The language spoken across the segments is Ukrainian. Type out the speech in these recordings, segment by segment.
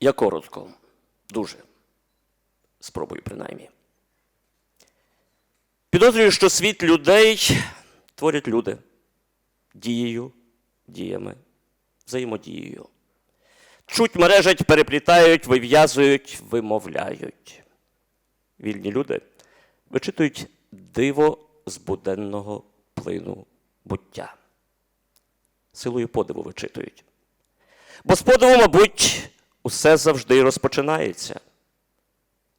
Я коротко, дуже спробую принаймні. Підозрюю, що світ людей творять люди дією, діями, взаємодією. Чуть мережать, переплітають, вив'язують, вимовляють. Вільні люди вичитують диво з буденного плину буття. Силою подиву вичитують. Бо з подиву, мабуть, усе завжди розпочинається.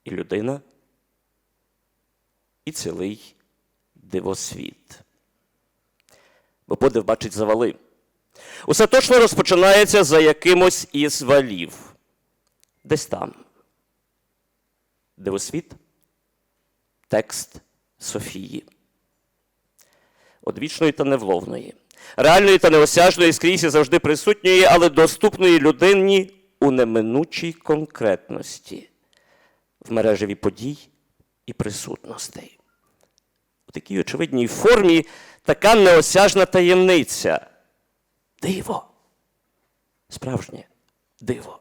І людина, і цілий дивосвіт. Бо подив бачить завали. Усе точно розпочинається за якимось із валів. Десь там. Дивосвіт текст Софії. Одвічної та невловної, реальної та неосяжної скрізь і завжди присутньої, але доступної людині у неминучій конкретності, в мережеві подій і присутностей. У такій очевидній формі така неосяжна таємниця. Диво. Справжнє диво.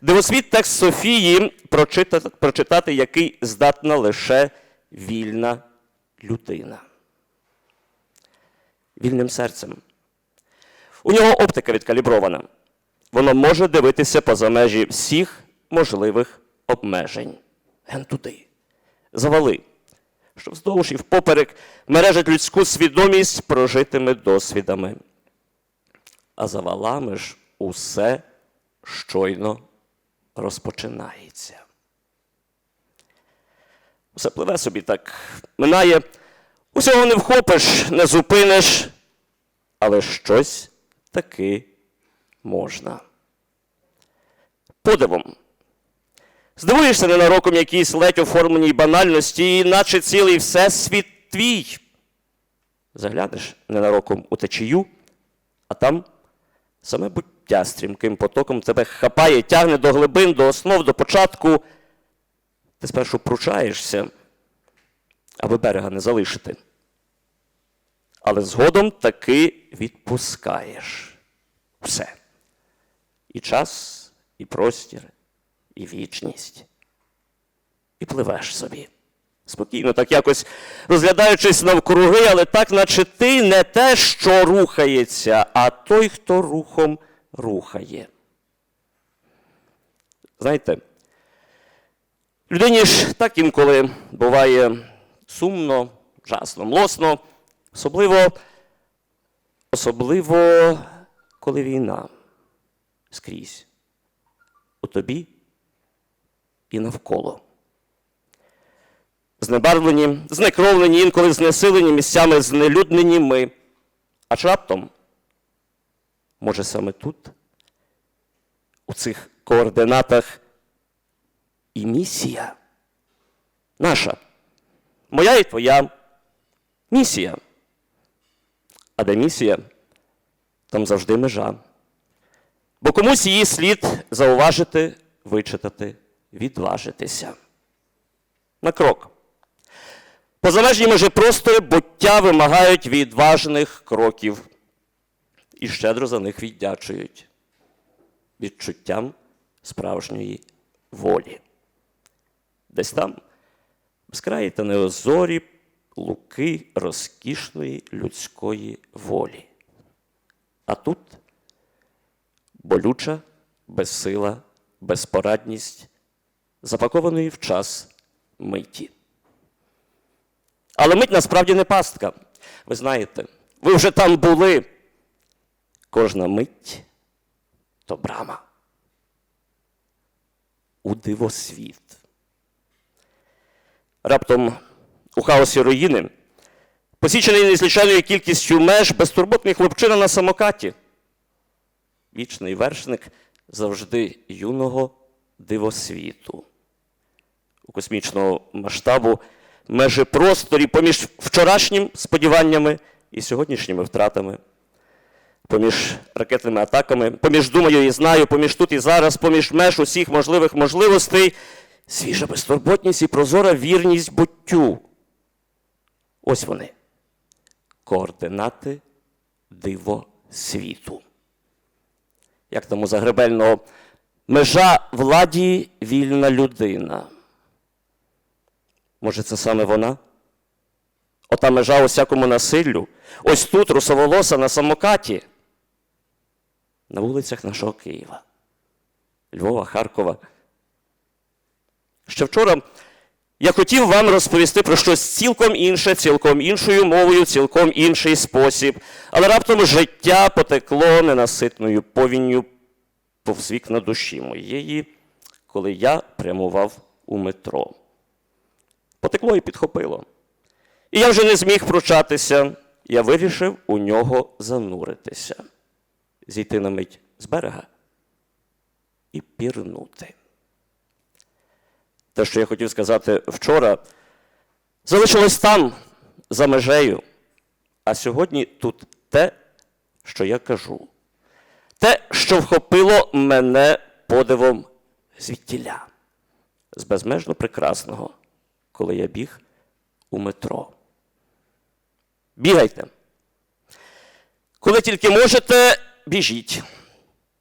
Дивосвіт текст Софії прочитати, прочитати, який здатна лише вільна людина. Вільним серцем. У нього оптика відкалібрована. Воно може дивитися поза межі всіх можливих обмежень. Ген туди. Завали, що вздовж і впоперек мережать людську свідомість прожитими досвідами. А за валами ж усе щойно розпочинається. Усе пливе собі так, минає, усього не вхопиш, не зупиниш, але щось таки можна. Подивом. Здивуєшся ненароком якійсь ледь оформленій банальності, наче цілий всесвіт твій. Заглянеш ненароком у течію, а там саме буття стрімким потоком тебе хапає, тягне до глибин, до основ, до початку. Ти спершу пручаєшся, аби берега не залишити. Але згодом таки відпускаєш все. І час, і простір, і вічність. І пливеш собі. Спокійно, так якось розглядаючись навкруги, але так, наче ти не те, що рухається, а той, хто рухом рухає. Знаєте, людині ж так інколи буває сумно, жасно, млосно, особливо, особливо, коли війна скрізь у тобі і навколо. Знебарвлені, знекровлені, інколи знесилені місцями знелюднені ми. А чи раптом, може, саме тут, у цих координатах, і місія наша, моя і твоя місія. А де місія, там завжди межа. Бо комусь її слід зауважити, вичитати, відважитися. На крок. Позалежні межі простори буття вимагають відважних кроків і щедро за них віддячують відчуттям справжньої волі. Десь там, безкраї та неозорі луки розкішної людської волі. А тут болюча, безсила, безпорадність, запакованої в час миті. Але мить насправді не пастка. Ви знаєте, ви вже там були. Кожна мить то брама. У дивосвіт. Раптом у хаосі руїни, посічений незвичайною кількістю меж, безтурботний хлопчина на самокаті. Вічний вершник завжди юного дивосвіту. У космічного масштабу межі просторі поміж вчорашнім сподіваннями і сьогоднішніми втратами, поміж ракетними атаками, поміж думаю і знаю, поміж тут і зараз, поміж меж усіх можливих можливостей, свіжа безтурботність і прозора вірність буттю. Ось вони. Координати диво світу. Як там у Загребельного Межа владі вільна людина. Може, це саме вона? Ота межа усякому насиллю. Ось тут русоволоса на самокаті. На вулицях нашого Києва, Львова, Харкова. Ще вчора я хотів вам розповісти про щось цілком інше, цілком іншою мовою, цілком інший спосіб. Але раптом життя потекло ненаситною повінню повз вікна душі моєї, коли я прямував у метро. Потекло і підхопило. І я вже не зміг пручатися. Я вирішив у нього зануритися, зійти на мить з берега і пірнути. Те, що я хотів сказати вчора, залишилось там, за межею. А сьогодні тут те, що я кажу. Те, що вхопило мене подивом звідтіля, з безмежно прекрасного, коли я біг у метро. Бігайте. Коли тільки можете, біжіть,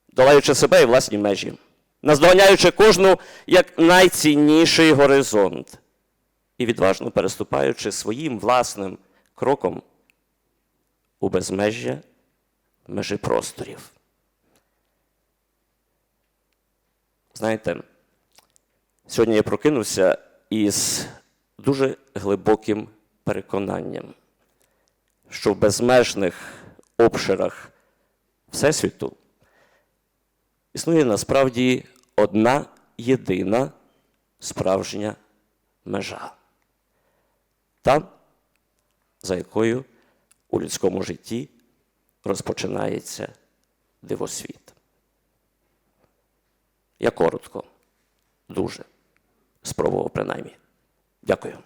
долаючи себе і власні межі, наздоганяючи кожну як найцінніший горизонт і відважно переступаючи своїм власним кроком у безмежжя межі просторів. Знаєте, сьогодні я прокинувся із дуже глибоким переконанням, що в безмежних обширах Всесвіту існує насправді одна єдина справжня межа. Та, за якою у людському житті розпочинається дивосвіт. Я коротко, дуже спробував принаймні. Дякую.